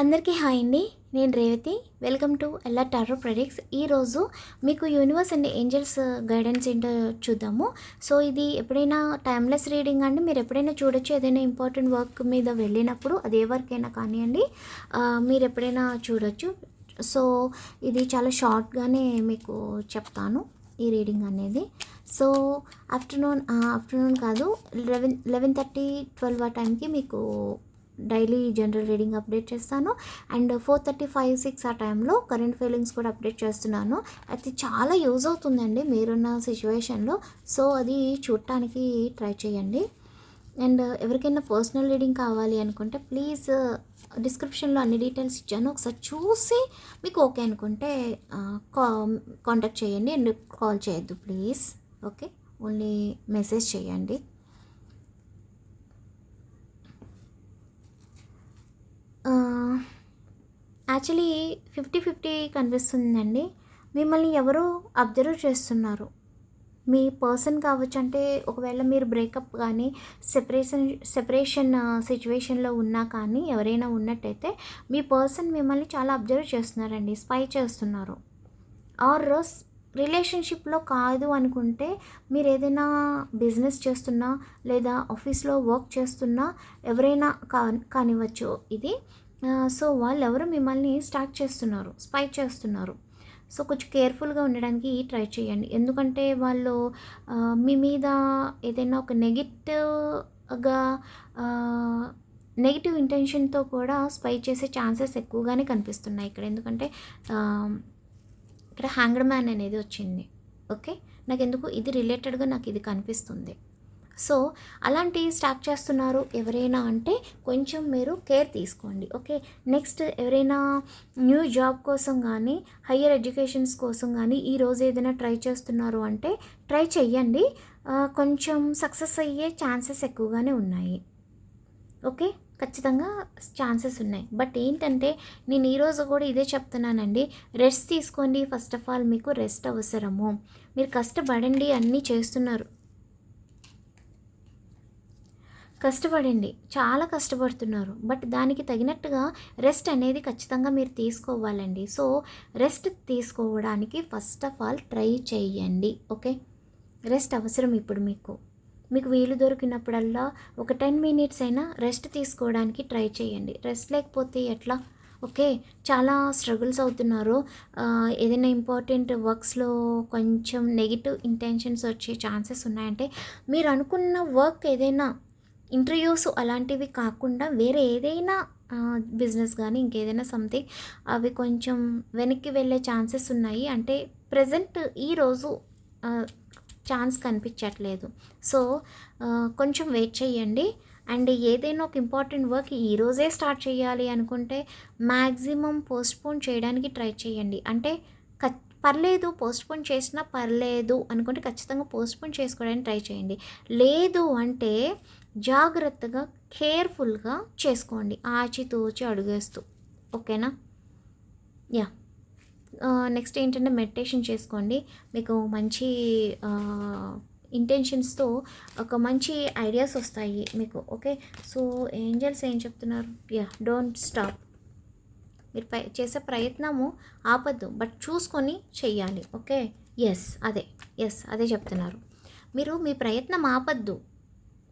అందరికీ హాయ్ అండి. నేను Revathi. Welcome to Ella tarot products. ఈరోజు మీకు యూనివర్స్ అండ్ ఏంజల్స్ గైడెన్స్ ఏంటో చూద్దాము. సో ఇది ఎప్పుడైనా టైమ్లెస్ రీడింగ్ అండి? మీరు ఎప్పుడైనా చూడొచ్చు. ఏదైనా ఇంపార్టెంట్ వర్క్ మీద వెళ్ళినప్పుడు అదే వర్క్ అయినా కానివ్వండి మీరు ఎప్పుడైనా చూడొచ్చు. సో ఇది చాలా షార్ట్గానే మీకు చెప్తాను ఈ రీడింగ్ అనేది. సో ఆఫ్టర్నూన్ ఆఫ్టర్నూన్ కాదు లెవెన్ లెవెన్ థర్టీ ట్వెల్వ్ ఆ టైంకి మీకు డైలీ జనరల్ రీడింగ్ అప్డేట్ చేస్తాను. And four thirty five six ఆ టైంలో కరెంట్ ఫీలింగ్స్ కూడా అప్డేట్ చేస్తున్నాను. అది చాలా యూజ్ అవుతుందండి మీరున్న సిచ్యువేషన్లో. సో అది చూడటానికి ట్రై చేయండి. అండ్ ఎవరికైనా పర్సనల్ రీడింగ్ కావాలి అనుకుంటే ప్లీజ్ డిస్క్రిప్షన్లో అన్ని డీటెయిల్స్ ఇచ్చాను. ఒకసారి చూసి మీకు ఓకే అనుకుంటే కాంటాక్ట్ చేయండి. అండ్ కాల్ చేయొద్దు ప్లీజ్. ఓకే? ఓన్లీ మెసేజ్ చేయండి. యాక్చువల్లీ ఫిఫ్టీ ఫిఫ్టీ కనిపిస్తుందండి. మిమ్మల్ని ఎవరో అబ్జర్వ్ చేస్తున్నారు. మీ పర్సన్ కావచ్చు అంటే ఒకవేళ మీరు బ్రేకప్ కానీ సెపరేషన్ సెపరేషన్ సిచ్యువేషన్లో ఉన్నా కానీ ఎవరైనా ఉన్నట్టయితే మీ పర్సన్ మిమ్మల్ని చాలా అబ్జర్వ్ చేస్తున్నారండి స్పై చేస్తున్నారు. ఆర్ రిలేషన్షిప్లో కాదు అనుకుంటే మీరు ఏదైనా బిజినెస్ చేస్తున్నా లేదా ఆఫీస్లో వర్క్ చేస్తున్నా ఎవరైనా కా కానివ్వచ్చు. ఇది సో వాళ్ళు ఎవరు మిమ్మల్ని స్టార్ట్ చేస్తున్నారు స్పై చేస్తున్నారు. సో కొంచెం కేర్ఫుల్గా ఉండడానికి ట్రై చేయండి. ఎందుకంటే వాళ్ళు మీ మీద ఏదైనా ఒక నెగిటివ్గా నెగిటివ్ ఇంటెన్షన్తో కూడా స్పై చేసే ఛాన్సెస్ ఎక్కువగానే కనిపిస్తున్నాయి ఇక్కడ. ఎందుకంటే ఇక్కడ హ్యాంగ్డ్ మ్యాన్ అనేది వచ్చింది. ఓకే? నాకు ఎందుకు ఇది రిలేటెడ్గా నాకు ఇది కనిపిస్తుంది. సో అలాంటి స్టార్ట్ చేస్తున్నారు ఎవరైనా అంటే కొంచెం మీరు కేర్ తీసుకోండి ఓకే? నెక్స్ట్ ఎవరైనా న్యూ జాబ్ కోసం కానీ హయ్యర్ ఎడ్యుకేషన్స్ కోసం కానీ ఈ రోజు ఏదైనా ట్రై చేస్తున్నారు అంటే ట్రై చెయ్యండి. కొంచెం సక్సెస్ అయ్యే ఛాన్సెస్ ఎక్కువగానే ఉన్నాయి ఓకే? ఖచ్చితంగా ఛాన్సెస్ ఉన్నాయి. బట్ ఏంటంటే నేను ఈరోజు కూడా ఇదే చెప్తున్నానండి. రెస్ట్ తీసుకోండి. ఫస్ట్ ఆఫ్ ఆల్ మీకు రెస్ట్ అవసరము. మీరు కష్టపడండి అన్నీ చేస్తున్నారు. కష్టపడండి. చాలా కష్టపడుతున్నారు. బట్ దానికి తగినట్టుగా రెస్ట్ అనేది ఖచ్చితంగా మీరు తీసుకోవాలండి. సో రెస్ట్ తీసుకోవడానికి ఫస్ట్ ఆఫ్ ఆల్ ట్రై చేయండి. ఓకే? రెస్ట్ అవసరం ఇప్పుడు మీకు. మీకు వీలు దొరికినప్పుడల్లా ఒక టెన్ మినిట్స్ అయినా రెస్ట్ తీసుకోవడానికి ట్రై చేయండి. రెస్ట్ లేకపోతే ఎట్లా? ఓకే? చాలా స్ట్రగుల్స్ అవుతున్నారు. ఏదైనా ఇంపార్టెంట్ వర్క్స్లో కొంచెం నెగిటివ్ ఇంటెన్షన్స్ వచ్చే ఛాన్సెస్ ఉన్నాయంటే మీరు అనుకున్న వర్క్ ఏదైనా ఇంటర్వ్యూస్ అలాంటివి కాకుండా వేరే ఏదైనా బిజినెస్ కానీ ఇంకేదైనా సంథింగ్ అవి కొంచెం వెనక్కి వెళ్ళే ఛాన్సెస్ ఉన్నాయి. అంటే ప్రజెంట్ ఈరోజు ఛాన్స్ కనిపించట్లేదు. సో కొంచెం వెయిట్ చేయండి. అండ్ ఏదైనా ఒక ఇంపార్టెంట్ వర్క్ ఈరోజే స్టార్ట్ చేయాలి అనుకుంటే మ్యాక్సిమం పోస్ట్పోన్ చేయడానికి ట్రై చేయండి. అంటే ఖచ్చితంగా పర్లేదు పోస్ట్పోన్ చేసినా పర్లేదు అనుకుంటే ఖచ్చితంగా పోస్ట్పోన్ చేసుకోవడానికి ట్రై చేయండి. లేదు అంటే జాగ్రత్తగా కేర్ఫుల్గా చేసుకోండి. ఆచితూచి అడుగేస్తూ. ఓకేనా? యా నెక్స్ట్ ఏంటంటే మెడిటేషన్ చేసుకోండి. మీకు మంచి ఇంటెన్షన్స్తో ఒక మంచి ఐడియాస్ వస్తాయి మీకు. ఓకే సో ఏంజల్స్ ఏం చెప్తున్నారు? యా డోంట్ స్టాప్ మీరు చేసే ప్రయత్నము ఆపద్దు బట్ చూసుకొని చెయ్యాలి. ఓకే? ఎస్ అదే. ఎస్ అదే చెప్తున్నారు. మీరు మీ ప్రయత్నం ఆపద్దు.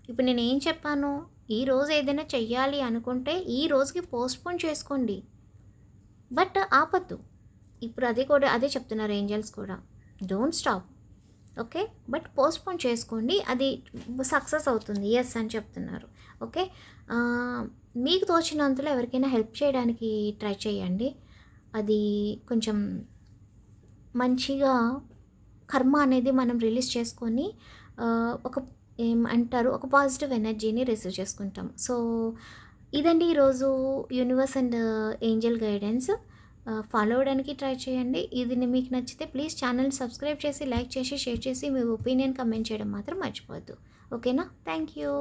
ఇప్పుడు నేను ఏం చెప్పాను? ఈ రోజు ఏదైనా చెయ్యాలి అనుకుంటే ఈ రోజుకి పోస్ట్పోన్ చేసుకోండి. బట్ ఆపద్దు. ఇప్పుడు అదే కూడా అదే చెప్తున్నారు ఏంజల్స్ కూడా. Don't stop okay? But postpone చేసుకోండి. అది సక్సెస్ అవుతుంది. ఎస్ అని చెప్తున్నారు. ఓకే? మీకు తోచినంతలో ఎవరికైనా హెల్ప్ చేయడానికి ట్రై చేయండి. అది కొంచెం మంచిగా కర్మ అనేది మనం రిలీజ్ చేసుకొని ఒక ఏం అంటారు ఒక పాజిటివ్ ఎనర్జీని రిసీవ్ చేసుకుంటాం. సో ఇదండి ఈరోజు universe and angel guidance. Follow అవ్వడానికి ట్రై చేయండి. ఇది మీకు నచ్చితే ప్లీజ్ ఛానల్ సబ్స్క్రైబ్ చేసి లైక్ చేసి షేర్ చేసి మీ ఒపీనియన్ కమెంట్ చేయడం మాత్రం మర్చిపోవద్దు. ఓకేనా? Thank you.